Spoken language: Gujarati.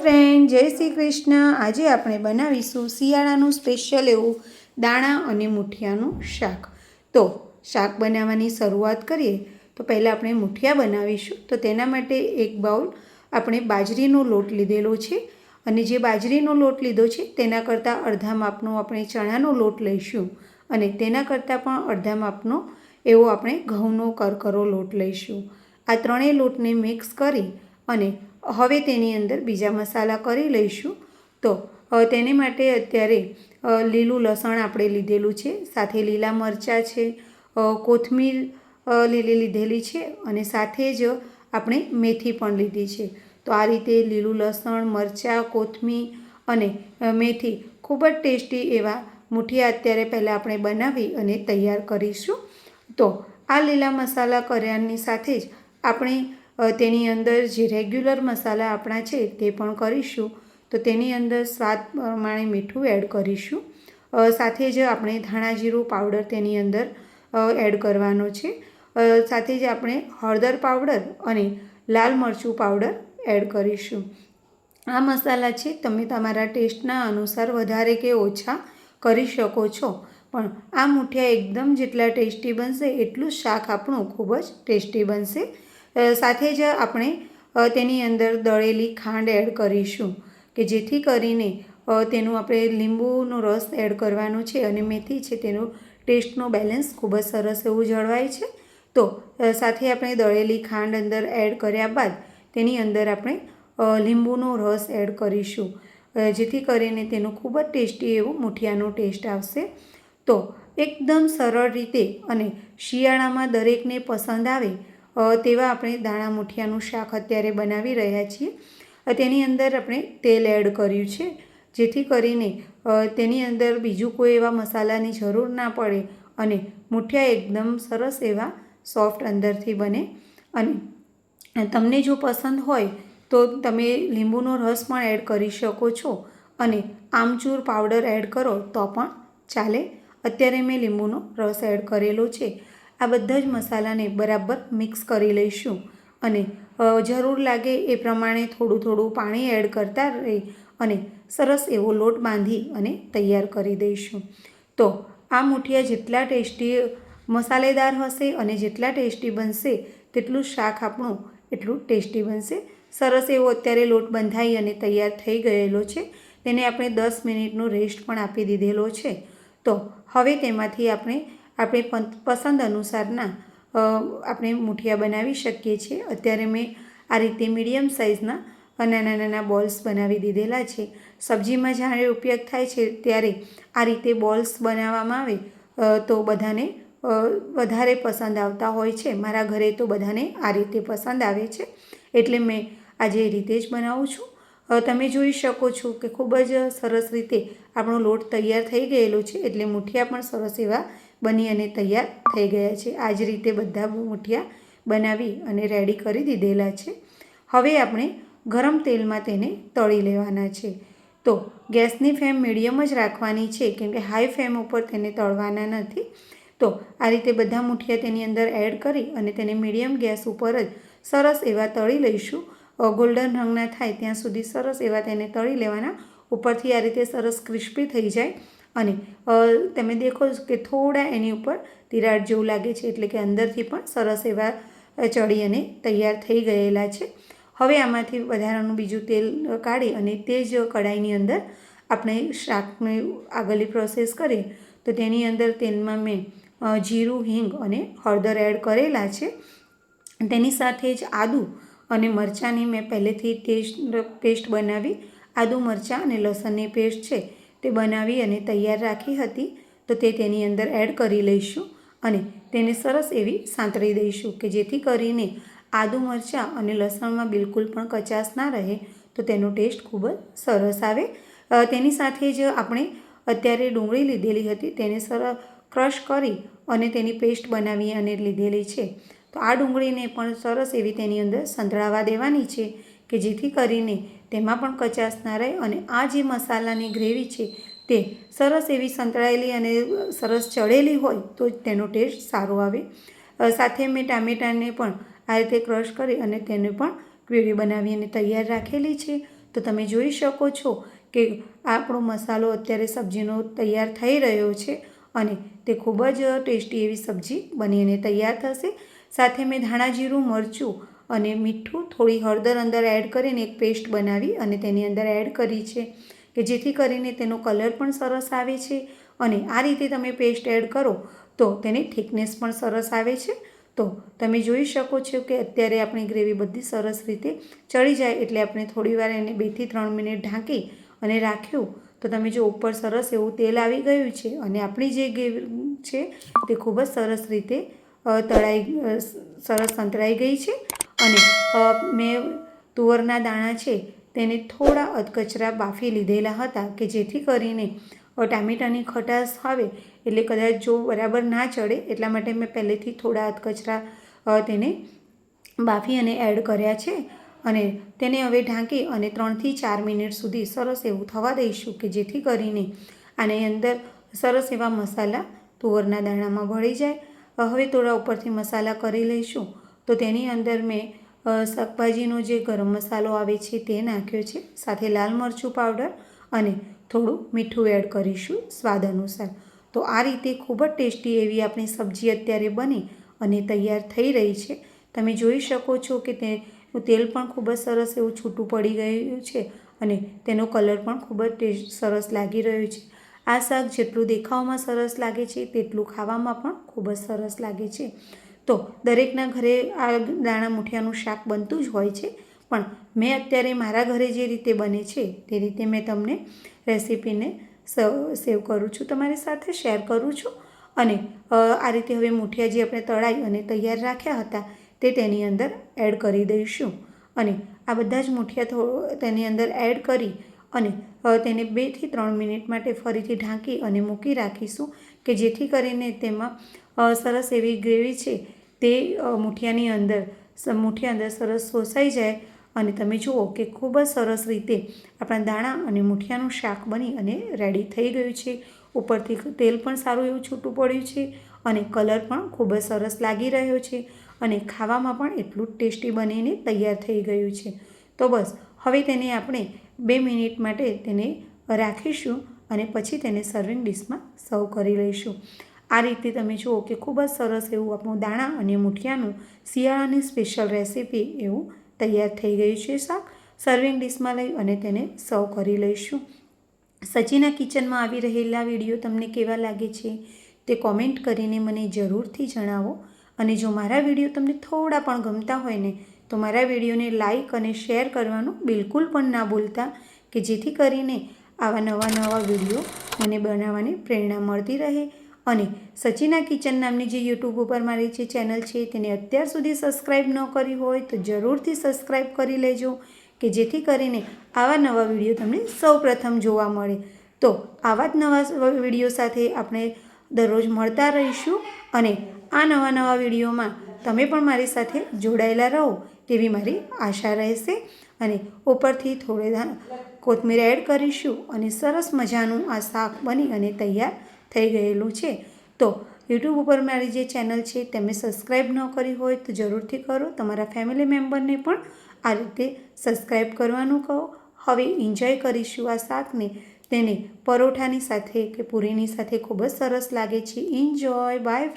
ફ્રેન્ડ જય શ્રી કૃષ્ણ. આજે આપણે બનાવીશું શિયાળાનું સ્પેશિયલ એવું દાણા અને મુઠિયાનું શાક. તો શાક બનાવવાની શરૂઆત કરીએ. તો પહેલાં આપણે મુઠિયા બનાવીશું. તો તેના માટે એક બાઉલ આપણે બાજરીનો લોટ લીધેલો છે. અને જે બાજરીનો લોટ લીધો છે, તેના કરતાં અડધા માપનો આપણે ચણાનો લોટ લઈશું. અને તેના કરતાં પણ અડધા માપનો એવો આપણે ઘઉંનો કરકરો લોટ લઈશું. આ ત્રણેય લોટને મિક્સ કરી અને હવે તેની અંદર બીજા મસાલા કરી લઈશું. તો તેને માટે અત્યારે લીલું લસણ આપણે લીધેલું છે, સાથે લીલા મરચાં છે કોથમીર લીલી લીધેલી છે અને સાથે જ આપણે મેથી પણ લીધી છે. તો આ રીતે લીલું લસણ, મરચાં, કોથમીર અને મેથી ખૂબ જ ટેસ્ટી એવા મુઠિયા અત્યારે પહેલાં આપણે બનાવી અને તૈયાર કરીશું. તો, આ લીલા મસાલા કર્યાની સાથે જ આપણે તેની અંદર જે રેગ્યુલર મસાલા આપણા છે તે પણ કરીશું. તો તેની અંદર સ્વાદ પ્રમાણે મીઠું એડ કરીશું. સાથે જ આપણે ધાણા જીરું પાવડર તેની અંદર એડ કરવાનો છે. સાથે જ આપણે હળદર પાવડર અને લાલ મરચું પાવડર એડ કરીશું. આ મસાલા છે તમે તમારા ટેસ્ટના અનુસાર વધારે કે ઓછા કરી શકો છો. પણ આ મૂઠિયા એકદમ જેટલા ટેસ્ટી બનશે એટલું શાક આપણું ખૂબ જ ટેસ્ટી બનશે. સાથે જ આપણે તેની અંદર દળેલી ખાંડ એડ કરીશું, કે જેથી કરીને તેનું આપણે લીંબુનો રસ એડ કરવાનો છે અને મેથી છે તેનો ટેસ્ટનો બેલેન્સ ખૂબ જ સરસ એવું જળવાય છે. તો સાથે આપણે દળેલી ખાંડ અંદર એડ કર્યા બાદ તેની અંદર આપણે લીંબુનો રસ એડ કરીશું જેથી કરીને તેનો ખૂબ જ ટેસ્ટી એવો મુઠિયાનો ટેસ્ટ આવશે. તો, એકદમ સરળ રીતે અને શિયાળામાં દરેકને પસંદ આવે તેવા આપણે દાણા મુઠિયાનું શાક અત્યારે બનાવી રહ્યા છીએ. તેની અંદર આપણે તેલ એડ કર્યું છે, જેથી કરીને તેની અંદર બીજું કોઈ એવા મસાલાની જરૂર ના પડે અને મુઠિયા એકદમ સરસ એવા સોફ્ટ અંદરથી બને. અને તમને જો પસંદ હોય, તો તમે લીંબુનો રસ પણ એડ કરી શકો છો અને આમચૂર પાવડર એડ કરો તો પણ ચાલે. અત્યારે મેં લીંબુનો રસ એડ કરેલો છે. આ બધા જ મસાલાને બરાબર મિક્સ કરી લઈશું. અને જરૂર લાગે એ પ્રમાણે થોડું થોડું પાણી એડ કરતા રહી અને સરસ એવો લોટ બાંધી અને તૈયાર કરી દઈશું. તો, આ મુઠિયા જેટલા ટેસ્ટી મસાલેદાર હશે અને જેટલા ટેસ્ટી બનશે તેટલું શાક આપણું એટલું ટેસ્ટી બનશે. સરસ એવો અત્યારે લોટ બંધાઈ અને તૈયાર થઈ ગયેલો છે. તેને આપણે દસ મિનિટનો રેસ્ટ પણ આપી દીધેલો છે. તો, હવે તેમાંથી આપણે આપણે પસંદ અનુસારના આપણે મુઠિયા બનાવી શકીએ છીએ. અત્યારે મેં આ રીતે મીડિયમ સાઇઝના નાના નાના બોલ્સ બનાવી દીધેલા છે. સબ્જીમાં જ્યારે ઉપયોગ થાય છે ત્યારે આ રીતે બોલ્સ બનાવવામાં આવે તો બધાને વધારે પસંદ આવતા હોય છે. મારા ઘરે તો બધાને આ રીતે પસંદ આવે છે. એટલે મેં આજે એ રીતે જ બનાવું છું. તમે જોઈ શકો છો કે ખૂબ જ સરસ રીતે આપણો લોટ તૈયાર થઈ ગયેલો છે. એટલે મુઠિયા પણ સરસ એવા બની અને તૈયાર થઈ ગયા છે. આ જ રીતે બધા મુઠિયા બનાવી અને રેડી કરી દીધેલા છે. હવે આપણે ગરમ તેલમાં તેને તળી લેવાના છે. તો ગેસની ફ્લેમ મીડિયમ જ રાખવાની છે, કેમ કે હાઈ ફ્લેમ ઉપર તેને તળવાના નથી. તો આ રીતે બધા મુઠિયા તેની અંદર એડ કરી અને તેને મીડિયમ ગેસ ઉપર જ સરસ એવા તળી લઈશું. ગોલ્ડન રંગના થાય ત્યાં સુધી સરસ એવા તેને તળી લેવાના. ઉપરથી આ રીતે સરસ ક્રિસ્પી થઈ જાય. અને તમે દેખો કે થોડા એની ઉપર તિરાડ જેવું લાગે છે, એટલે કે અંદરથી પણ સરસ એવા ચડી અને તૈયાર થઈ ગયેલા છે. હવે આમાંથી વધારાનું બીજું તેલ કાઢી અને તે જ કઢાઈની અંદર આપણે શાકની આગળની પ્રોસેસ કરીએ, તો તેની અંદર તેલમાં મેં જીરું, હિંગ અને હળદર એડ કરેલા છે. તેની સાથે જ આદું અને મરચાંની મેં પહેલેથી ટેસ્ટ, પેસ્ટ બનાવી. આદું, મરચાં અને લસણની પેસ્ટ છે તે બનાવી અને તૈયાર રાખી હતી. તો તે તેની અંદર એડ કરી લઈશું અને તેને સરસ એવી સાંતળી દઈશું કે જેથી કરીને આદું, મરચાં અને લસણમાં બિલકુલ પણ કચાશ ના રહે. તો તેનો ટેસ્ટ ખૂબ જ સરસ આવે. તેની સાથે જ આપણે અત્યારે ડુંગળી લીધેલી હતી. તેને સરસ ક્રશ કરી અને તેની પેસ્ટ બનાવી અને લીધેલી છે. આ ડુંગળીને પણ સરસ એવી તેની અંદર સંધળાવા દેવાની છે કે જેથી કરીને તેમાં પણ કચાશ ના રહે અને આ જે મસાલાની ગ્રેવી છે તે સરસ એવી સંતળાયેલી અને સરસ ચડેલી હોય તો તેનો ટેસ્ટ સારો આવે. સાથે મેં ટામેટાને પણ આ રીતે ક્રશ કરી અને તેને પણ ગ્રેવી બનાવી અને તૈયાર રાખેલી છે. તો તમે જોઈ શકો છો કે આપણો મસાલો અત્યારે સબ્જીનો તૈયાર થઈ રહ્યો છે અને તે ખૂબ જ ટેસ્ટી એવી સબ્જી બનીને તૈયાર થશે. સાથે મેં ધાણા જીરું, મરચું અને મીઠું થોડી હળદર અંદર એડ કરીને એક પેસ્ટ બનાવી અને તેની અંદર એડ કરી છે, કે જેથી કરીને તેનો કલર પણ સરસ આવે છે. અને આ રીતે તમે પેસ્ટ એડ કરો તો તેની થિકનેસ પણ સરસ આવે છે. તો તમે જોઈ શકો છો કે અત્યારે આપણી ગ્રેવી બધી સરસ રીતે ચડી જાય એટલે આપણે થોડીવાર એને બેથી ત્રણ મિનિટ ઢાંકી અને રાખ્યું. તો તમે જો ઉપર સરસ એવું તેલ આવી ગયું છે અને આપણી જે ગ્રેવી છે તે ખૂબ જ સરસ રીતે તળાઈ સરસ સંતળાઈ ગઈ છે અને મેં તુવરના દાણા છે તેને થોડા અધકચરા બાફી લીધેલા હતા કે જેથી કરીને ટામેટાની ખટાશ આવે એટલે કદાચ જો બરાબર ના ચડે એટલા માટે મેં પહેલેથી થોડા અધકચરા તેને બાફી અને એડ કર્યા છે અને તેને હવે ઢાંકી અને ત્રણથી ચાર મિનિટ સુધી સરસ એવું થવા દઈશું કે જેથી કરીને આની અંદર સરસ એવા મસાલા તુવરના દાણામાં ભળી જાય હવે થોડા ઉપરથી મસાલા કરી લઈશું. તો તેની અંદર મેં શાકભાજીનો જે ગરમ મસાલો આવે છે તે નાખ્યો છે. સાથે લાલ મરચું પાવડર અને થોડું મીઠું એડ કરીશું સ્વાદ અનુસાર. તો આ રીતે ખૂબ જ ટેસ્ટી એવી આપણી સબ્જી અત્યારે બની અને તૈયાર થઈ રહી છે. તમે જોઈ શકો છો કે તે, તેલ પણ ખૂબ જ સરસ એવું છૂટું પડી ગયું છે અને તેનો કલર પણ ખૂબ જ ટેસ્ટ, સરસ લાગી રહ્યો છે. આ શાક જેટલું દેખાવમાં સરસ લાગે છે, તેટલું ખાવામાં પણ ખૂબ જ સરસ લાગે છે. તો દરેકના ઘરે આ દાણા મુઠિયાનું શાક બનતું જ હોય છે, પણ મેં અત્યારે મારા ઘરે જે રીતે બને છે, તે રીતે મેં તમને રેસીપીને સેવ કરું છું. તમારી સાથે શેર કરું છું અને આ રીતે હવે મુઠિયા જે આપણે તળાઈ અને તૈયાર રાખ્યા હતા, તે તેની અંદર એડ કરી દઈશું. અને આ બધા જ મુઠિયા તેની અંદર એડ કરી અને તેને બેથી ત્રણ મિનિટ માટે ફરીથી ઢાંકી અને મૂકી રાખીશું કે જેથી કરીને તેમાં સરસ એવી ગ્રેવી છે તે મુઠિયાની અંદર મુઠિયા અંદર સરસ શોષાઈ જાય અને તમે જુઓ કે ખૂબ જ સરસ રીતે આપણા દાણા અને મુઠિયાનું શાક બની અને રેડી થઈ ગયું છે. ઉપરથી તેલ પણ સારું એવું છૂટું પડ્યું છે અને કલર પણ ખૂબ જ સરસ લાગી રહ્યો છે અને ખાવામાં પણ એટલું ટેસ્ટી બનીને તૈયાર થઈ ગયું છે. તો બસ, હવે તેને આપણે બે મિનિટ માટે તેને રાખીશું અને પછી તેને સર્વિંગ ડિશમાં સર્વ કરી લઈશું. આ રીતે તમે જુઓ કે ખૂબ જ સરસ એવું આપણું દાણા અને મૂઠિયાનું શિયાળાની સ્પેશિયલ રેસીપી એવું તૈયાર થઈ ગયું છે શાક. સર્વિંગ ડિશમાં લઈ અને તેને સર્વ કરી લઈશું. સચીના કિચનમાં આવી રહેલા વીડિયો તમને કેવા લાગે છે તે કોમેન્ટ કરીને મને જરૂરથી જણાવો. અને જો મારા વીડિયો તમને થોડા પણ ગમતા હોય ને તો મારા વિડીયોને લાઈક અને શેર કરવાનું બિલકુલ પણ ના ભૂલતા, કે જેથી કરીને આવા નવા નવા વીડિયો મને બનાવવાની પ્રેરણા મળતી રહે અને સચિના કિચન નામની જે યુટ્યુબ ઉપર મારી જે ચેનલ છે તેને અત્યાર સુધી સબસ્ક્રાઈબ ન કરી હોય તો જરૂરથી સબસ્ક્રાઈબ કરી લેજો, કે જેથી કરીને આવા નવા વીડિયો તમને સૌપ્રથમ જોવા મળે. તો આવા જ નવા વીડિયો સાથે આપણે દરરોજ મળતા રહીશું અને આ નવા નવા વિડીયોમાં તમે પણ મારી સાથે જોડાયેલા રહો તેવી મારી આશા રહેશે. અને ઉપરથી થોડે કોથમીર એડ કરીશું અને સરસ મજાનું આ શાક બની અને તૈયાર થઈ ગયેલું છે. તો યુટ્યુબ ઉપર મારી જે ચેનલ છે તમે સબસ્ક્રાઈબ ન કરી હોય તો જરૂરથી કરો. તમારા ફેમિલી મેમ્બરને પણ આ રીતે સબસ્ક્રાઈબ કરવાનું કહો. હવે એન્જોય કરીશું આ શાકને. તેને પરોઠાની સાથે કે પૂરીની સાથે ખૂબ જ સરસ લાગે છે. એન્જોય. બાય.